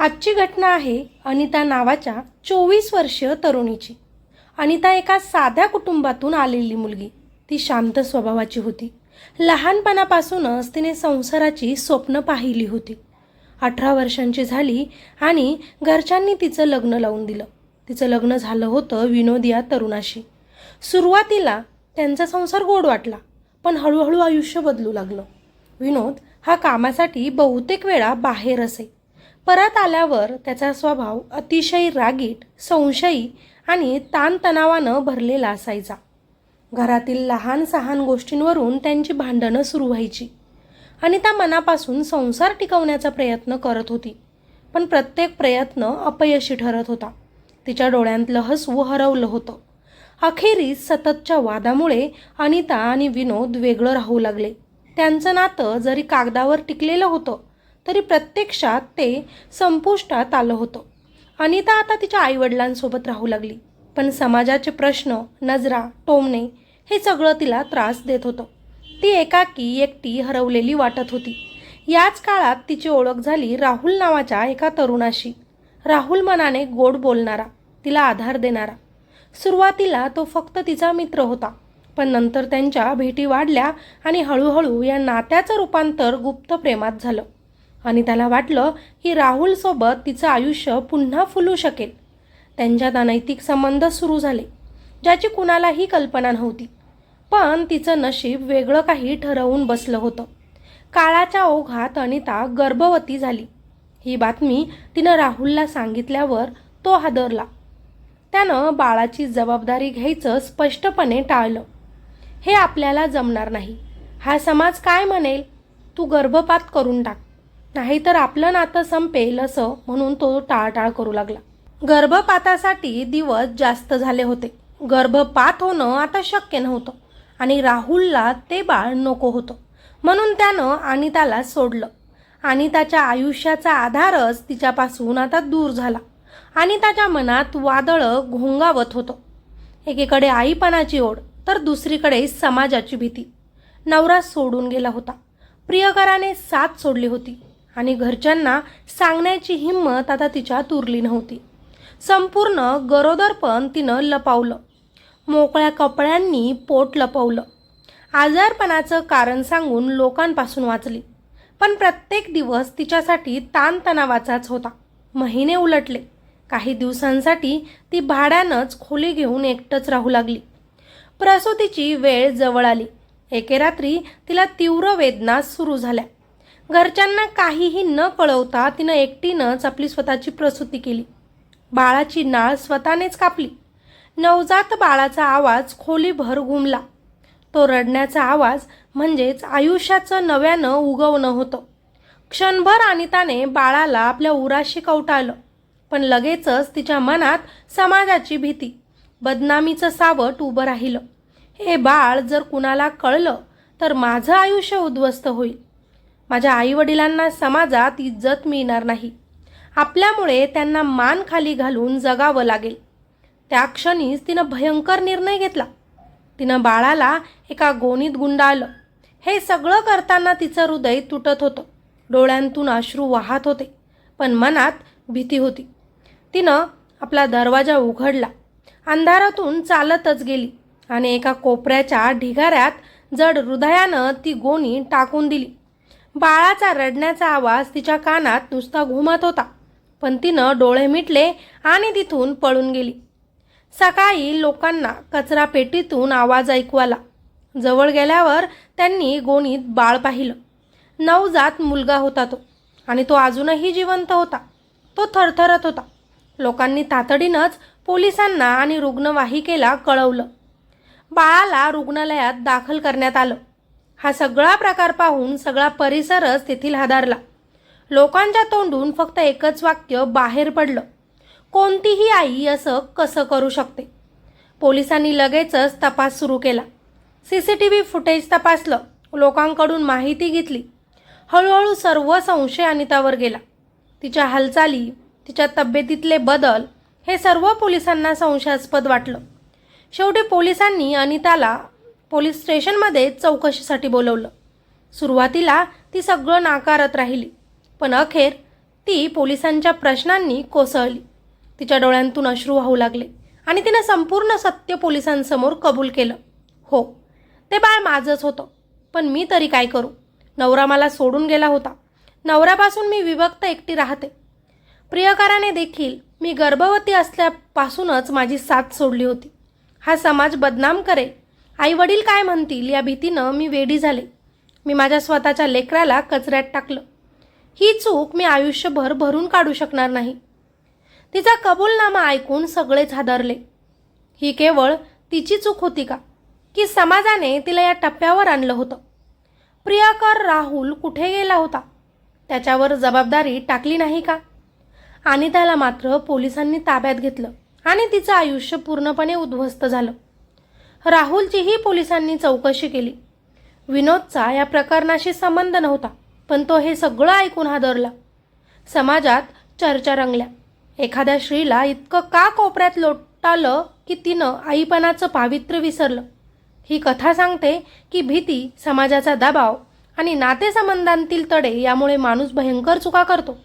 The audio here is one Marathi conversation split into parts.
आजची घटना आहे अनिता नावाच्या चोवीस वर्षीय तरुणीची. अनिता एका साध्या कुटुंबातून आलेली मुलगी. ती शांत स्वभावाची होती. लहानपणापासूनच तिने संसाराची स्वप्न पाहिली होती. अठरा वर्षांची झाली आणि घरच्यांनी तिचं लग्न लावून दिलं. तिचं लग्न झालं होतं विनोद या तरुणाशी. सुरुवातीला त्यांचा संसार गोड वाटला पण हळूहळू आयुष्य बदलू लागलं. विनोद हा कामासाठी बहुतेक वेळा बाहेर असे. परत आल्यावर त्याचा स्वभाव अतिशय रागीट संशयी आणि ताणतणावानं भरलेला असायचा. घरातील लहान सहान गोष्टींवरून त्यांची भांडणं सुरू व्हायची आणि त्या मनापासून संसार टिकवण्याचा प्रयत्न करत होती. पण प्रत्येक प्रयत्न अपयशी ठरत होता. तिच्या डोळ्यांतलं हसू हरवलं होतं. अखेरीस सततच्या वादामुळे अनिता आणि विनोद वेगळं राहू लागले. त्यांचं नातं जरी कागदावर टिकलेलं होतं तरी प्रत्यक्षात ते संपुष्टात आलं होतं. अनिता आता तिच्या आईवडिलांसोबत राहू लागली. पण समाजाचे प्रश्न नजरा टोमणे हे सगळं तिला त्रास देत होतं. ती एकाकी एकटी हरवलेली वाटत होती. याच काळात तिची ओळख झाली राहुल नावाच्या एका तरुणाशी. राहुल मनाने गोड बोलणारा तिला आधार देणारा. सुरुवातीला तो फक्त तिचा मित्र होता. पण नंतर त्यांच्या भेटी वाढल्या आणि हळूहळू या नात्याचं रूपांतर गुप्त प्रेमात झालं. आणि त्याला वाटलं की राहुलसोबत तिचं आयुष्य पुन्हा फुलू शकेल. त्यांच्यात अनैतिक संबंध सुरू झाले ज्याची कुणालाही कल्पना नव्हती. पण तिचं नशीब वेगळं काही ठरवून बसलं होतं. काळाच्या ओघात अनिता गर्भवती झाली. ही बातमी तिनं राहुलला सांगितल्यावर तो हादरला. त्यानं बाळाची जबाबदारी घ्यायचं स्पष्टपणे टाळलं. हे आपल्याला जमणार नाही. हा समाज काय म्हणेल? तू गर्भपात करून टाक. नाहीतर आपलं नातं संपेल असं म्हणून तो टाळटाळ करू लागला. गर्भपातासाठी दिवस जास्त झाले होते. गर्भपात होणं आता शक्य नव्हतं आणि राहुलला ते बाळ नको होतं म्हणून त्यानं अनिताला सोडलं. अनिताच्या आयुष्याचा आधारच तिच्यापासून आता दूर झाला. आणि त्याच्या मनात वादळं घोंगावत होतं. एकीकडे आईपणाची ओढ तर दुसरीकडे समाजाची भीती. नवरा सोडून गेला होता. प्रियकराने साथ सोडली होती. आणि घरच्यांना सांगण्याची हिंमत आता तिच्यात उरली नव्हती. संपूर्ण गरोदरपण तिनं लपावलं. मोकळ्या कपड्यांनी पोट लपवलं. आजारपणाचं कारण सांगून लोकांपासून वाचली. पण प्रत्येक दिवस तिच्यासाठी ताणतणावाचाच होता. महिने उलटले. काही दिवसांसाठी ती भाड्यानंच खोली घेऊन एकटंच राहू लागली. प्रसूतीची वेळ जवळ आली. एके रात्री तिला तीव्र वेदना सुरू झाल्या. घरच्यांना काहीही न कळवता तिनं एकटीनंच आपली स्वतःची प्रसूती केली. बाळाची नाळ स्वतःनेच कापली. नवजात बाळाचा आवाज खोलीभर घुमला. तो रडण्याचा आवाज म्हणजेच आयुष्याचं नव्यानं उगवणं होतं. क्षणभर अनिताने बाळाला आपल्या उराशी कवटाळलं पण लगेचच तिच्या मनात समाजाची भीती बदनामीचं सावट उभं राहिलं. हे बाळ जर कुणाला कळलं तर माझं आयुष्य उद्ध्वस्त होईल. माझ्या आईवडिलांना समाजात इज्जत मिळणार नाही. आपल्यामुळे त्यांना मान खाली घालून जगावं लागेल. त्या क्षणीच तिनं भयंकर निर्णय घेतला. तिनं बाळाला एका गोणीत गुंडाळलं. हे सगळं करताना तिचं हृदय तुटत होतं. डोळ्यांतून अश्रू वाहत होते पण मनात भीती होती. तिनं आपला दरवाजा उघडला. अंधारातून चालतच गेली आणि एका कोपऱ्याच्या ढिगाऱ्यात जड हृदयानं ती गोणी टाकून दिली. बाळाचा रडण्याचा आवाज तिच्या कानात नुसता घुमत होता. पण तिनं डोळे मिटले आणि तिथून पळून गेली. सकाळी लोकांना कचरा पेटीतून आवाज ऐकू आला. जवळ गेल्यावर त्यांनी गोणीत बाळ पाहिलं. नवजात मुलगा होता तो आणि तो अजूनही जिवंत होता. तो थरथरत होता. लोकांनी तातडीनंच पोलिसांना आणि रुग्णवाहिकेला कळवलं. बाळाला रुग्णालयात दाखल करण्यात आलं. हा सगळा प्रकार पाहून सगळा परिसरच तेथील हादारला. लोकांच्या तोंडून फक्त एकच वाक्य बाहेर पडलं. कोणतीही आई असं कसं करू शकते? पोलिसांनी लगेचच तपास सुरू केला. C C T V footage तपासलं. लोकांकडून माहिती घेतली. हळूहळू सर्व संशय अनितावर गेला. तिच्या हालचाली तिच्या तब्येतीतले बदल हे सर्व पोलिसांना संशयास्पद वाटलं. शेवटी पोलिसांनी अनिताला पोलीस स्टेशनमध्ये चौकशीसाठी बोलवलं. सुरुवातीला ती सगळं नाकारत राहिली पण अखेर ती पोलिसांच्या प्रश्नांनी कोसळली. तिच्या डोळ्यांतून अश्रू वाहू लागले आणि तिनं संपूर्ण सत्य पोलिसांसमोर कबूल केलं. हो ते बाळ माझंच होतं पण मी तरी काय करू? नवरा मला सोडून गेला होता. नवऱ्यापासून मी विभक्त एकटी राहते. प्रियकाराने देखील मी गर्भवती असल्यापासूनच माझी साथ सोडली होती. हा समाज बदनाम करेल आई वडील काय म्हणतील या भीतीनं मी वेडी झाले. मी माझ्या स्वतःच्या लेकराला कचऱ्यात टाकलं. ही चूक मी आयुष्यभर भरून काढू शकणार नाही. तिचा कबूलनामा ऐकून सगळेच हादरले ही केवळ तिची चूक होती का? की समाजाने तिला या टप्प्यावर आणलं होतं? प्रियाकर राहुल कुठे गेला होता? त्याच्यावर जबाबदारी टाकली नाही का? आणि त्याला मात्र पोलिसांनी ताब्यात घेतलं आणि तिचं आयुष्य पूर्णपणे उद्ध्वस्त झालं. राहुलचीही पोलिसांनी चौकशी केली. विनोदचा या प्रकरणाशी संबंध नव्हता पण तो हे सगळं ऐकून हादरला. समाजात चर्चा रंगल्या. एखाद्या स्त्रीला इतकं का कोपऱ्यात लोटालं की तिनं आईपणाचं पावित्र्य विसरलं? ही कथा सांगते की भीती समाजाचा दबाव आणि नातेसंबंधांतील तडे यामुळे माणूस भयंकर चुका करतो.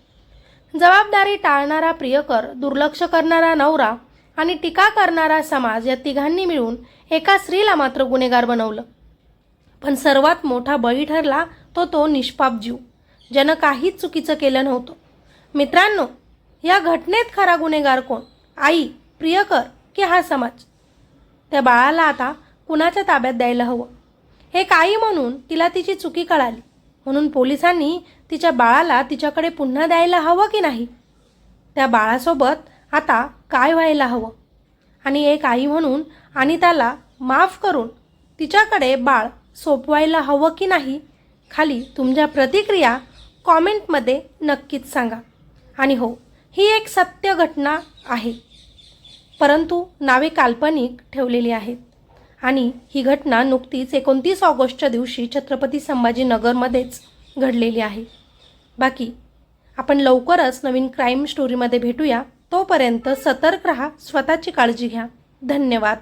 जबाबदारी टाळणारा प्रियकर दुर्लक्ष करणारा नवरा आणि टीका करणारा समाज या तिघांनी मिळून एका स्त्रीला मात्र गुन्हेगार बनवलं. पण सर्वात मोठा बळी ठरला तो तो निष्पाप जीव ज्यानं काहीच चुकीचं केलं नव्हतं. मित्रांनो या घटनेत खरा गुन्हेगार कोण? आई प्रियकर की हा समाज? त्या बाळाला आता कुणाच्या ताब्यात द्यायला हवं? एक आई म्हणून तिला तिची चुकी कळाली. म्हणून पोलिसांनी तिच्या बाळाला तिच्याकडे पुन्हा द्यायला हवं की नाही? त्या बाळासोबत आता काय व्हायला हवं? आणि एक आई म्हणून आणि त्याला माफ करून तिच्याकडे बाळ सोपवायला हवं की नाही? खाली तुमच्या प्रतिक्रिया कॉमेंटमध्ये नक्कीच सांगा. आणि हो ही एक सत्य घटना आहे. परंतु नावे काल्पनिक ठेवलेली आहेत. आणि ही घटना नुकतीच एकोणतीस ऑगस्टच्या दिवशी छत्रपती संभाजीनगरमध्येच घडलेली आहे. बाकी आपण लवकरच नवीन क्राईम स्टोरीमध्ये भेटूया. तोपर्यंत सतर्क रहा स्वतःची काळजी घ्या. धन्यवाद.